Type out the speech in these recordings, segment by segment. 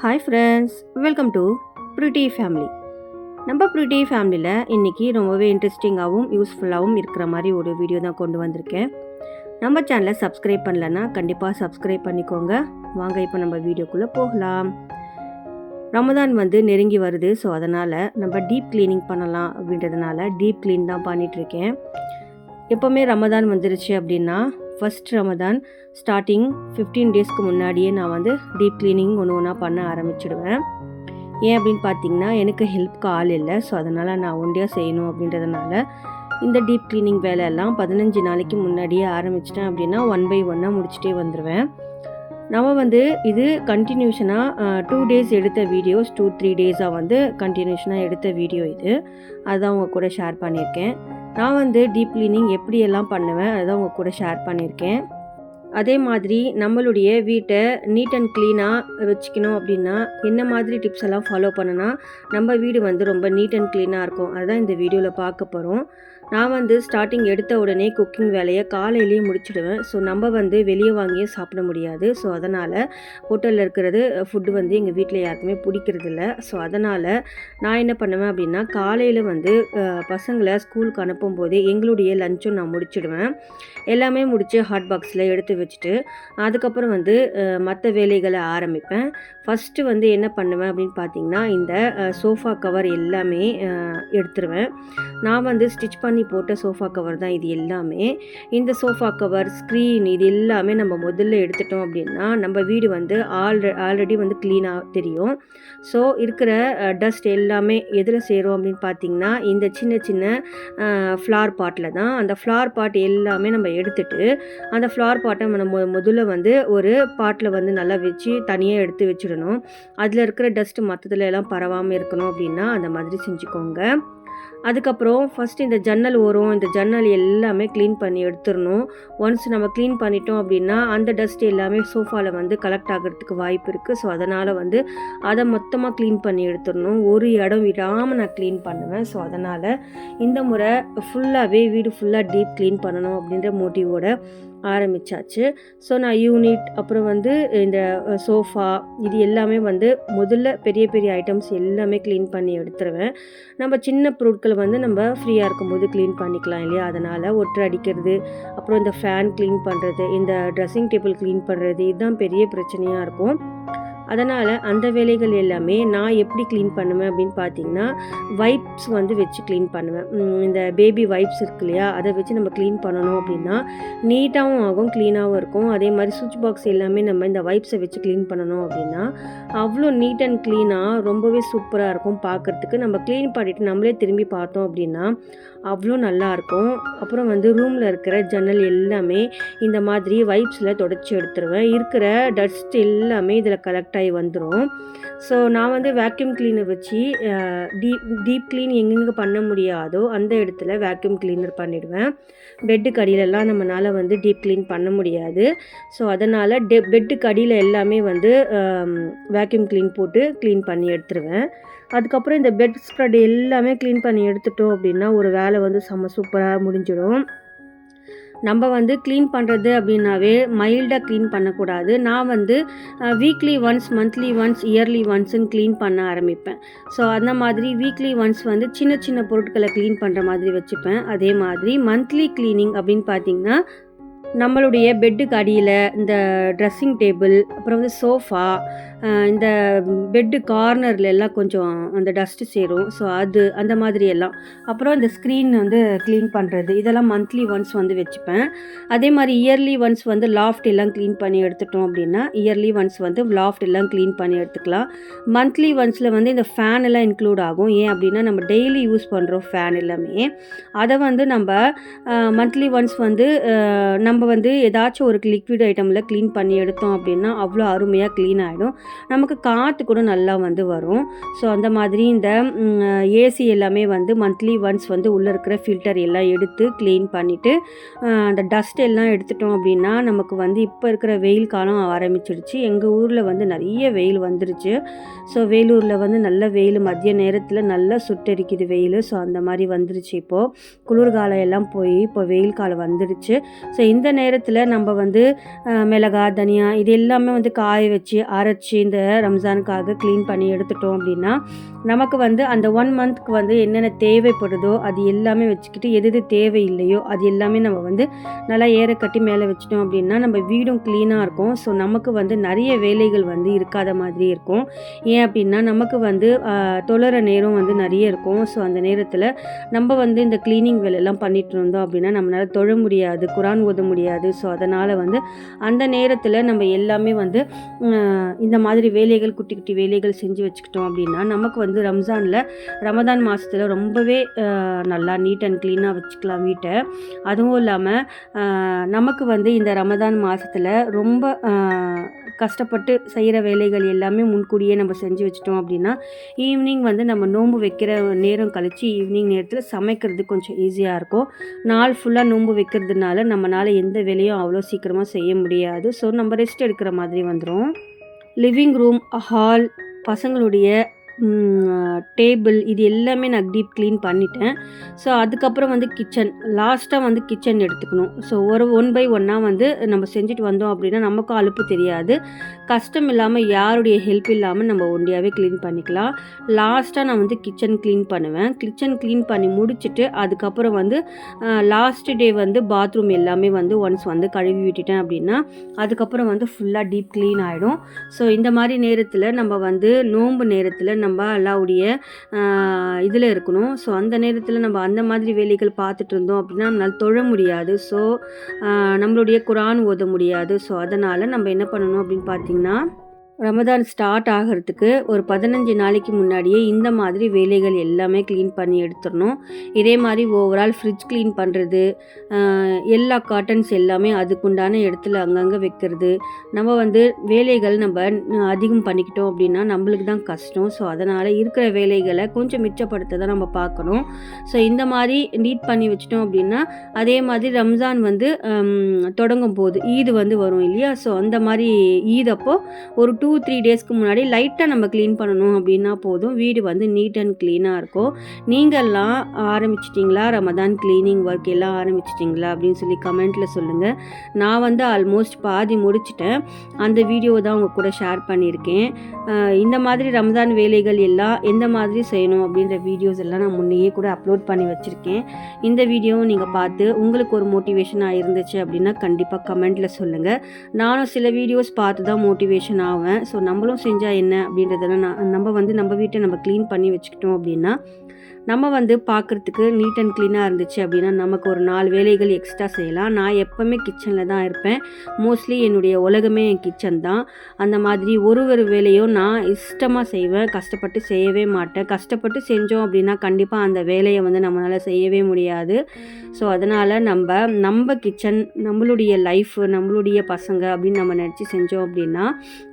Hi friends welcome to pretty family நம்ம pretty ஃபேமிலியில் இன்றைக்கி ரொம்பவே இன்ட்ரெஸ்டிங்காகவும் யூஸ்ஃபுல்லாகவும் இருக்கிற மாதிரி ஒரு வீடியோ தான் கொண்டு வந்திருக்கேன். நம்ம சேனலை சப்ஸ்கிரைப் பண்ணலன்னா கண்டிப்பாக சப்ஸ்கிரைப் பண்ணிக்கோங்க. வாங்க இப்போ நம்ம வீடியோக்குள்ளே போகலாம். ரமதான் வந்து நெருங்கி வருது ஸோ அதனால் நம்ம டீப் க்ளீனிங் பண்ணலாம் அப்படின்றதுனால டீப் க்ளீன் தான் பண்ணிகிட்ருக்கேன் எப்போவுமே ரமதான் வந்துருச்சு அப்படின்னா ஃபஸ்ட் ரமதான் ஸ்டார்டிங் ஃபிஃப்டீன் டேஸ்க்கு முன்னாடியே நான் வந்து டீப் க்ளீனிங் ஒன்று ஒன்றா பண்ண ஆரம்பிச்சிடுவேன். ஏன் அப்படின்னு பார்த்தீங்கன்னா எனக்கு ஹெல்ப்க்கு ஆள் இல்லை. ஸோ அதனால் நான் ஒண்டியாக செய்யணும் அப்படின்றதுனால இந்த டீப் க்ளீனிங் வேலையெல்லாம் பதினஞ்சு நாளைக்கு முன்னாடியே ஆரம்பிச்சிட்டேன் அப்படின்னா ஒன் பை ஒன்னாக முடிச்சுட்டே வந்துடுவேன் நம்ம வந்து இது கண்டினியூஷனாக டூ டேஸ் எடுத்த வீடியோஸ் டூ த்ரீ டேஸாக வந்து கண்டினியூஷனாக எடுத்த வீடியோ இது. அதுதான் உங்கள் கூட ஷேர் பண்ணியிருக்கேன். நான் வந்து டீப் க்ளீனிங் எப்படியெல்லாம் பண்ணுவேன் அதுதான் உங்கள் கூட ஷேர் பண்ணியிருக்கேன். அதே மாதிரி நம்மளுடைய வீட்டை நீட் அண்ட் க்ளீனாக வச்சுக்கணும் அப்படின்னா என்ன மாதிரி டிப்ஸ் எல்லாம் ஃபாலோ பண்ணனா நம்ம வீடு வந்து ரொம்ப நீட் அண்ட் க்ளீனாக இருக்கும். அதுதான் இந்த வீடியோவில் பார்க்க போகிறோம் நான் வந்து ஸ்டார்டிங் எடுத்த உடனே குக்கிங் வேலையை காலையிலேயே முடிச்சிடுவேன். ஸோ நம்ம வந்து வெளியே வாங்கியே சாப்பிட முடியாது. ஸோ அதனால் ஹோட்டலில் இருக்கிறது ஃபுட்டு வந்து எங்கள் வீட்டில் யாருக்குமே பிடிக்கிறது இல்லை ஸோ அதனால் நான் என்ன பண்ணுவேன் அப்படின்னா காலையில் வந்து பசங்களை ஸ்கூலுக்கு அனுப்பும் போதே எங்களுடைய லஞ்சும் நான் முடிச்சிடுவேன். எல்லாமே முடித்து ஹாட் பாக்ஸில் எடுத்து வச்சுட்டு அதுக்கப்புறம் வந்து மற்ற வேலைகளை ஆரம்பிப்பேன். ஃபஸ்ட்டு வந்து என்ன பண்ணுவேன் அப்படின்னு பார்த்தீங்கன்னா இந்த சோஃபா கவர் எல்லாமே எடுத்துருவேன். நான் வந்து ஸ்டிச் பண்ணி போட்ட சோஃபா கவர் தான் இது எல்லாமே. இந்த சோஃபா கவர் ஸ்க்ரீன் இது எல்லாமே நம்ம முதல்ல எடுத்துட்டோம் அப்படின்னா நம்ம வீடு வந்து ஆல்ரெ ஆல்ரெடி வந்து க்ளீனாக தெரியும். ஸோ இருக்கிற டஸ்ட் எல்லாமே எதில் சேரும் அப்படின்னு பார்த்தீங்கன்னா இந்த சின்ன சின்ன ஃப்ளார் பாட்டில் தான். அந்த ஃப்ளார் பாட் எல்லாமே நம்ம எடுத்துட்டு அந்த ஃப்ளார் பாட்டை நம்ம மொ முதல்ல வந்து ஒரு பாட்டில் வந்து நல்லா வச்சு தனியாக எடுத்து வச்சிடணும். அதில் இருக்கிற டஸ்ட்டு மற்றதுல எல்லாம் பரவாமல் இருக்கணும் அப்படின்னா அந்த மாதிரி செஞ்சுக்கோங்க. அதுக்கப்புறம் ஃபஸ்ட் இந்த ஜன்னல் ஓரம் இந்த ஜன்னல் எல்லாமே க்ளீன் பண்ணி எடுத்துடணும். ஒன்ஸ் நம்ம க்ளீன் பண்ணிட்டோம் அப்படின்னா அந்த டஸ்ட் எல்லாமே சோஃபாவில் வந்து கலெக்ட் ஆகிறதுக்கு வாய்ப்பு இருக்குது ஸோ அதனால் வந்து அதை மொத்தமாக க்ளீன் பண்ணி எடுத்துடணும். ஒரு இடம் விடாமல் நான் க்ளீன் பண்ணுவேன். ஸோ அதனால் இந்த முறை ஃபுல்லாகவே வீடு ஃபுல்லாக டீப் க்ளீன் பண்ணணும் அப்படின்ற மோட்டிவோட ஆரம்பிச்சாச்சு. ஸோ நான் யூனிட் அப்புறம் வந்து இந்த சோஃபா இது எல்லாமே வந்து முதல்ல பெரிய பெரிய ஐட்டம்ஸ் எல்லாமே க்ளீன் பண்ணி எடுத்துருவேன். நம்ம சின்ன பொருட்களை வந்து நம்ம ஃப்ரீயாக இருக்கும்போது க்ளீன் பண்ணிக்கலாம் இல்லையா? அதனால் ஒற்றை அடிக்கிறது அப்புறம் இந்த ஃபேன் க்ளீன் பண்ணுறது இந்த ட்ரெஸ்ஸிங் டேபிள் க்ளீன் பண்ணுறது இதுதான் பெரிய பிரச்சனையாக இருக்கும். அதனால் அந்த வேலைகள் எல்லாமே நான் எப்படி க்ளீன் பண்ணுவேன் அப்படின்னு பார்த்தீங்கன்னா வைப்ஸ் வந்து வச்சு க்ளீன் பண்ணுவேன். இந்த பேபி வைப்ஸ் இருக்கு இல்லையா அதை வச்சு நம்ம க்ளீன் பண்ணணும் அப்படின்னா நீட்டாகவும் ஆகும் க்ளீனாகவும் இருக்கும். அதே மாதிரி சுவிட்ச் பாக்ஸ் எல்லாமே நம்ம இந்த வைப்ஸை வச்சு க்ளீன் பண்ணணும் அப்படின்னா அவ்வளோ நீட் அண்ட் க்ளீனாக ரொம்பவே சூப்பராக இருக்கும் பார்க்குறதுக்கு. நம்ம க்ளீன் பண்ணிவிட்டு நம்மளே திரும்பி பார்த்தோம் அப்படின்னா அவ்வளோ நல்லாயிருக்கும் அப்புறம் வந்து ரூமில் இருக்கிற ஜன்னல் எல்லாமே இந்த மாதிரி வைப்ஸில் தொடச்சி எடுத்துருவேன். இருக்கிற டஸ்ட் எல்லாமே இதில் கலெக்ட் ஆகி வந்துடும் ஸோ நான் வந்து வேக்யூம் கிளீனர் வச்சு டீப் டீப் க்ளீன் எங்கெங்கே பண்ண முடியாதோ அந்த இடத்துல வேக்யூம் கிளீனர் பண்ணிடுவேன். பெட்டுக்கு அடியிலலாம் நம்மளால் வந்து டீப் க்ளீன் பண்ண முடியாது. ஸோ அதனால் டெ பெட்டுக்கு அடியில் எல்லாமே வந்து வேக்யூம் க்ளீன் போட்டு க்ளீன் பண்ணி எடுத்துருவேன். அதுக்கப்புறம் இந்த பெட் ஸ்ப்ரெட் எல்லாமே க்ளீன் பண்ணி எடுத்துட்டோம் அப்படின்னா ஒரு வேலை வந்து செம்ம சூப்பராக முடிஞ்சிடும். நம்ம வந்து க்ளீன் பண்ணுறது அப்படின்னாவே மைல்டாக க்ளீன் பண்ணக்கூடாது. நான் வந்து weekly once monthly once yearly ஒன்ஸுன்னு clean பண்ண ஆரம்பிப்பேன். ஸோ அந்த மாதிரி வீக்லி ஒன்ஸ் வந்து சின்ன சின்ன பொருட்களை க்ளீன் பண்ணுற மாதிரி வச்சுப்பேன். அதே மாதிரி மந்த்லி க்ளீனிங் அப்படின்னு பார்த்தீங்கன்னா நம்மளுடைய பெட்டுக்கு அடியில் இந்த ட்ரெஸ்ஸிங் டேபிள் அப்புறம் வந்து சோஃபா இந்த பெட்டு கார்னரில் எல்லாம் கொஞ்சம் அந்த டஸ்ட்டு சேரும். ஸோ அது அந்த மாதிரி எல்லாம். அப்புறம் இந்த ஸ்க்ரீன் வந்து க்ளீன் பண்ணுறது இதெல்லாம் மந்த்லி ஒன்ஸ் வந்து வச்சுப்பேன். அதே மாதிரி இயர்லி ஒன்ஸ் வந்து லாஃப்ட் எல்லாம் க்ளீன் பண்ணி எடுத்துட்டோம் அப்படின்னா இயர்லி ஒன்ஸ் வந்து லாஃப்ட் எல்லாம் க்ளீன் பண்ணி எடுத்துக்கலாம். மந்த்லி ஒன்ஸில் வந்து இந்த ஃபேன் எல்லாம் இன்க்ளூட் ஆகும். ஏன் அப்படின்னா நம்ம டெய்லி யூஸ் பண்ணுறோம் ஃபேன் எல்லாமே. அதை வந்து நம்ம மந்த்லி ஒன்ஸ் வந்து நம்ம நம்ம வந்து ஏதாச்சும் ஒரு லிக்விட் ஐட்டமில் க்ளீன் பண்ணி எடுத்தோம் அப்படின்னா அவ்வளோ அருமையாக க்ளீன் ஆகிடும் நமக்கு காற்று கூட நல்லா வந்து வரும். ஸோ அந்த மாதிரி இந்த ஏசி எல்லாமே வந்து மந்த்லி ஒன்ஸ் வந்து உள்ளே இருக்கிற ஃபில்டர் எல்லாம் எடுத்து க்ளீன் பண்ணிவிட்டு அந்த டஸ்ட் எல்லாம் எடுத்துட்டோம் அப்படின்னா நமக்கு வந்து இப்போ இருக்கிற வெயில் காலம் ஆரம்பிச்சிடுச்சு. எங்கள் ஊரில் வந்து நிறைய வெயில் வந்துருச்சு. ஸோ வேலூரில் வந்து நல்ல வெயில் மதிய நேரத்தில் நல்லா சுட்டரிக்குது வெயில். ஸோ அந்த மாதிரி வந்துருச்சு இப்போது குளிர்காலம் எல்லாம் போய் இப்போ வெயில் காலம் வந்துருச்சு. ஸோ இந்த நேரத்தில் நம்ம வந்து மிளகாய் மிளகா தனியா இது எல்லாமே வந்து காய வச்சு அரைச்சி இந்த ரம்ஜானுக்காக க்ளீன் பண்ணி எடுத்துட்டோம் அப்படின்னா நமக்கு வந்து அந்த ஒன் மந்த்க்கு வந்து என்னென்ன தேவைப்படுதோ அது எல்லாமே வச்சுக்கிட்டு எது எது தேவையில்லையோ அது எல்லாமே நம்ம வந்து நல்லா ஏற கட்டி மேலே வச்சிட்டோம் அப்படின்னா நம்ம வீடும் க்ளீனாக இருக்கும். ஸோ நமக்கு வந்து நிறைய வேலைகள் வந்து இருக்காத மாதிரி இருக்கும். ஏன் அப்படின்னா நமக்கு வந்து ஆஹ், தொழுற நேரம் வந்து நிறைய இருக்கும். ஸோ அந்த நேரத்தில் நம்ம வந்து இந்த க்ளீனிங் வேலையெல்லாம் பண்ணிட்டு இருந்தோம் அப்படின்னா நம்மளால் தொழ முடியாது குரான் ஓத முடியாது. ஸோ அதனால் வந்து அந்த நேரத்தில் நம்ம எல்லாமே வந்து இந்த மாதிரி வேலைகள் குட்டி குட்டி வேலைகள் செஞ்சு வச்சுக்கிட்டோம் அப்படின்னா நமக்கு வந்து ரம்ஜானில் ரமதான் மாதத்தில் ரொம்பவே நல்லா நீட் அண்ட் க்ளீனாக வச்சுக்கலாம் வீட்டை. அதுவும் இல்லாமல் நமக்கு வந்து இந்த ரமதான் மாதத்தில் ரொம்ப கஷ்டப்பட்டு செய்கிற வேலைகள் எல்லாமே முன்கூடியே நம்ம செஞ்சு வச்சிட்டோம் அப்படின்னா ஈவினிங் வந்து நம்ம நோன்பு வைக்கிற நேரம் கழித்து ஈவினிங் நேரத்தில் சமைக்கிறது கொஞ்சம் ஈஸியாக இருக்கும். நாள் ஃபுல்லாக நோன்பு வைக்கிறதுனால நம்மளால் எந்த வேலையும் அவ்வளோ சீக்கிரமாக செய்ய முடியாது. ஸோ நம்ம ரெஸ்ட் எடுக்கிற மாதிரி வந்துடும் லிவிங் ரூம் ஹால் பசங்களுடைய டேபிள் இது எல்லாமே நான் டீப் க்ளீன் பண்ணிட்டேன். ஸோ அதுக்கப்புறம் வந்து கிச்சன். லாஸ்ட்டாக வந்து கிச்சன் எடுத்துக்கணும். ஸோ ஒரு ஒன் பை ஒன்னாக வந்து நம்ம செஞ்சுட்டு வந்தோம் அப்படின்னா நமக்கும் அலுப்பு தெரியாது. கஷ்டம் இல்லாமல் யாருடைய ஹெல்ப் இல்லாமல் நம்ம ஒண்டியாகவே க்ளீன் பண்ணிக்கலாம். லாஸ்ட்டாக நான் வந்து கிச்சன் க்ளீன் பண்ணுவேன். கிச்சன் க்ளீன் பண்ணி முடிச்சுட்டு அதுக்கப்புறம் வந்து லாஸ்ட் டே வந்து பாத்ரூம் எல்லாமே வந்து ஒன்ஸ் வந்து கழுவி விட்டுட்டேன் அப்படின்னா அதுக்கப்புறம் வந்து ஃபுல்லாக டீப் க்ளீன் ஆகிடும் ஸோ இந்த மாதிரி நேரத்தில் நம்ம வந்து நோன்பு நேரத்தில் நம்ம அல்லாவுடைய இதில் இருக்கணும். ஸோ அந்த நேரத்தில் நம்ம அந்த மாதிரி வேலைகள் பார்த்துட்டு இருந்தோம் அப்படின்னா நம்மளால் தொழ முடியாது. ஸோ நம்மளுடைய குரான் ஓத முடியாது. ஸோ அதனால் நம்ம என்ன பண்ணணும் அப்படின்னு பார்த்தீங்கன்னா ரமதான் ஸ்டார்ட் ஆகிறதுக்கு ஒரு பதினஞ்சு நாளைக்கு முன்னாடியே இந்த மாதிரி வேலைகள் எல்லாமே க்ளீன் பண்ணி எடுத்துடணும். இதே மாதிரி ஓவரால் ஃப்ரிட்ஜ் க்ளீன் பண்ணுறது எல்லா காட்டன்ஸ் எல்லாமே அதுக்குண்டான இடத்துல அங்கங்கே வைக்கிறது. நம்ம வந்து வேலைகள் நம்ம அதிகம் பண்ணிக்கிட்டோம் அப்படின்னா நம்மளுக்கு தான் கஷ்டம். ஸோ அதனால் இருக்கிற வேலைகளை கொஞ்சம் மிச்சப்படுத்த தான் நம்ம பார்க்கணும். ஸோ இந்த மாதிரி நீட் பண்ணி வச்சிட்டோம் அப்படின்னா அதே மாதிரி ரம்ஜான் வந்து தொடங்கும் போது ஈது வந்து வரும் இல்லையா? ஸோ அந்த மாதிரி ஈத் ஒரு டூ த்ரீ டேஸ்க்கு முன்னாடி லைட்டாக நம்ம க்ளீன் பண்ணணும் அப்படின்னா போதும். வீடு வந்து நீட் அண்ட் க்ளீனாக இருக்கும். நீங்கள்லாம் ஆரம்பிச்சிட்டிங்களா? ரமதான் க்ளீனிங் ஒர்க் எல்லாம் ஆரம்பிச்சிட்டிங்களா? அப்படின்னு சொல்லி கமெண்ட்டில் சொல்லுங்கள் நான் வந்து ஆல்மோஸ்ட் பாதி முடிச்சிட்டேன். அந்த வீடியோ தான் உங்கள் கூட ஷேர் பண்ணியிருக்கேன். இந்த மாதிரி ரமதான் வேலைகள் எல்லாம் எந்த மாதிரி செய்யணும் அப்படின்ற வீடியோஸ் எல்லாம் நான் முன்னையே கூட அப்லோட் பண்ணி வச்சுருக்கேன். இந்த வீடியோவும் நீங்கள் பார்த்து உங்களுக்கு ஒரு மோட்டிவேஷனாக இருந்துச்சு அப்படின்னா கண்டிப்பாக கமெண்ட்டில் சொல்லுங்கள் நானும் சில வீடியோஸ் பார்த்து தான் மோட்டிவேஷன் ஆவேன். ஸோ நம்மளும் செஞ்சால் என்ன அப்படின்றதெல்லாம் நான் நம்ம வந்து நம்ம வீட்டை நம்ம க்ளீன் பண்ணி வச்சுக்கிட்டோம் அப்படின்னா நம்ம வந்து பார்க்குறதுக்கு நீட் அண்ட் க்ளீனாக இருந்துச்சு அப்படின்னா நமக்கு ஒரு நாலு வேலைகள் எக்ஸ்ட்ரா செய்யலாம். நான் எப்போவுமே கிச்சனில் தான் இருப்பேன். மோஸ்ட்லி என்னுடைய உலகமே என் கிச்சன் தான். அந்த மாதிரி ஒரு ஒரு வேலையும் நான் இஷ்டமாக செய்வேன். கஷ்டப்பட்டு செய்யவே மாட்டேன். கஷ்டப்பட்டு செஞ்சோம் அப்படின்னா கண்டிப்பாக அந்த வேலையை வந்து நம்மளால் செய்யவே முடியாது. ஸோ அதனால் நம்ம நம்ம கிச்சன் நம்மளுடைய லைஃப் நம்மளுடைய பசங்க அப்படின்னு நம்ம நினச்சி செஞ்சோம் அப்படின்னா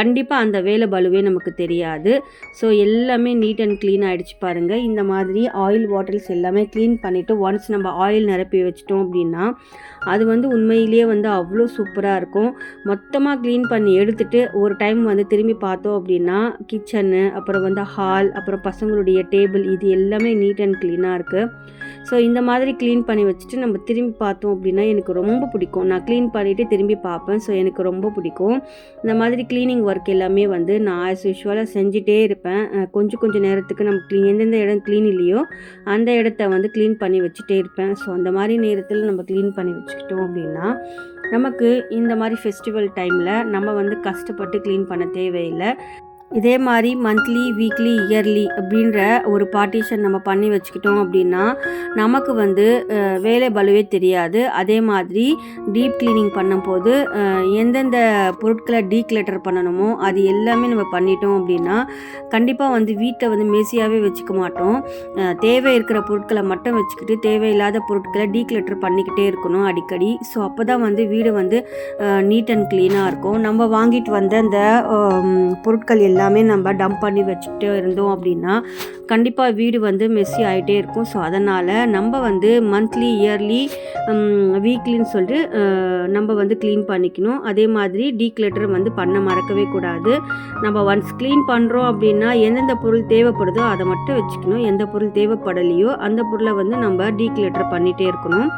கண்டிப்பாக அந்த வேலை பலுவே நமக்கு தெரியாது. ஸோ எல்லாமே நீட் அண்ட் க்ளீன் ஆகிடுச்சு பாருங்கள் இந்த மாதிரி ஆயில் பாட்டில்ஸ் எல்லாமே க்ளீன் பண்ணிவிட்டு ஒன்ஸ் நம்ம ஆயில் நிரப்பி வச்சிட்டோம் அப்படின்னா அது வந்து உண்மையிலேயே வந்து அவ்வளோ சூப்பராக இருக்கும். மொத்தமாக க்ளீன் பண்ணி எடுத்துகிட்டு ஒரு டைம் வந்து திரும்பி பார்த்தோம் அப்படின்னா கிச்சனு அப்புறம் வந்து ஹால் அப்புறம் பசங்களுடைய டேபிள் இது எல்லாமே நீட் அண்ட் க்ளீனாக இருக்குது ஸோ இந்த மாதிரி க்ளீன் பண்ணி வச்சுட்டு நம்ம திரும்பி பார்த்தோம் அப்படின்னா எனக்கு ரொம்ப பிடிக்கும். நான் க்ளீன் பண்ணிவிட்டு திரும்பி பார்ப்பேன். ஸோ எனக்கு ரொம்ப பிடிக்கும். இந்த மாதிரி க்ளீனிங் ஒர்க் எல்லாமே வந்து நான் ஆஸ் யூஷுவலாக செஞ்சுட்டே இருப்பேன். கொஞ்சம் கொஞ்சம் நேரத்துக்கு நம்ம க்ளீன் எந்தெந்த இடம் க்ளீன் இல்லையோ அந்த இடத்த வந்து க்ளீன் பண்ணி வச்சுட்டே இருப்பேன். ஸோ அந்த மாதிரி நேரத்தில் நம்ம க்ளீன் பண்ணி வச்சுக்கிட்டோம் அப்படின்னா நமக்கு இந்த மாதிரி ஃபெஸ்டிவல் டைமில் நம்ம வந்து கஷ்டப்பட்டு க்ளீன் பண்ண தேவையில்லை. இதே மாதிரி மந்த்லி வீக்லி இயர்லி அப்படின்ற ஒரு பார்ட்டிஷன் நம்ம பண்ணி வச்சுக்கிட்டோம் அப்படின்னா நமக்கு வந்து வேலை பலுவே தெரியாது. அதே மாதிரி டீப் க்ளீனிங் பண்ணும்போது எந்தெந்த பொருட்களை டீக்ளட்டர் பண்ணணுமோ அது எல்லாமே நம்ம பண்ணிட்டோம் அப்படின்னா கண்டிப்பாக வந்து வீட்டை வந்து மேசியாகவே வச்சுக்க மாட்டோம். தேவை இருக்கிற பொருட்களை மட்டும் வச்சுக்கிட்டு தேவையில்லாத பொருட்களை டீக்ளட்டர் பண்ணிக்கிட்டே இருக்கணும் அடிக்கடி. ஸோ அப்போ தான் வந்து வீடு வந்து நீட் அண்ட் க்ளீனாக இருக்கும். நம்ம வாங்கிட்டு வந்த அந்த பொருட்கள் எல்லாம் எல்லாமே நம்ம டம்ப் பண்ணி வச்சுக்கிட்டே இருந்தோம் அப்படின்னா கண்டிப்பாக வீடு வந்து மெஸ்ஸி ஆகிட்டே இருக்கும். ஸோ அதனால் நம்ம வந்து மந்த்லி இயர்லி வீக்லின்னு சொல்லிட்டு நம்ம வந்து க்ளீன் பண்ணிக்கணும். அதே மாதிரி டீக்ளட்டர் வந்து பண்ண மறக்கவே கூடாது. நம்ம ஒன்ஸ் க்ளீன் பண்ணுறோம் அப்படின்னா எந்தெந்த பொருள் தேவைப்படுதோ அதை மட்டும் வச்சுக்கணும். எந்த பொருள் தேவைப்படலையோ அந்த பொருளை வந்து நம்ம டீக்ளட்டர் பண்ணிகிட்டே இருக்கணும்.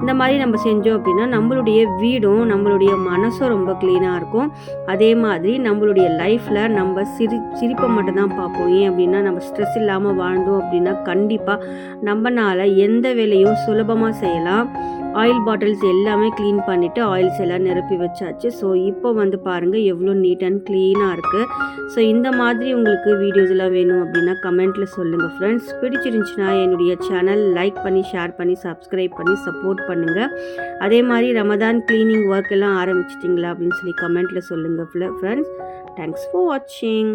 இந்த மாதிரி நம்ம செஞ்சோம் அப்படின்னா நம்மளுடைய வீடும் நம்மளுடைய மனசும் ரொம்ப க்ளீனாக இருக்கும். அதே மாதிரி நம்மளுடைய லைஃப்பில் நம்ம சிரி சிரிப்பை மட்டும்தான் பார்ப்போம். ஏன் அப்படின்னா நம்ம ஸ்ட்ரெஸ் இல்லாமல் வாழ்ந்தோம் அப்படின்னா கண்டிப்பாக நம்மனால எந்த வேலையும் சுலபமாக செய்யலாம். ஆயில் பாட்டில்ஸ் எல்லாமே க்ளீன் பண்ணிவிட்டு ஆயில்ஸ் எல்லாம் நிரப்பி வச்சாச்சு. ஸோ இப்போ வந்து பாருங்கள் எவ்வளோ நீட் அண்ட் க்ளீனாக இருக்குது ஸோ இந்த மாதிரி உங்களுக்கு வீடியோஸ் எல்லாம் வேணும் அப்படின்னா கமெண்ட்டில் சொல்லுங்கள் ஃப்ரெண்ட்ஸ் பிடிச்சிருந்துச்சுன்னா என்னுடைய சேனல் லைக் பண்ணி ஷேர் பண்ணி சப்ஸ்கிரைப் பண்ணி சப்போர்ட் பண்ணுங்கள் அதே மாதிரி ரமதான் க்ளீனிங் ஒர்க் எல்லாம் ஆரம்பிச்சிட்டிங்களா அப்படின்னு சொல்லி கமெண்ட்டில் சொல்லுங்கள் ஃப்ரெண்ட்ஸ் தேங்க்ஸ் ஃபார் வாட்சிங்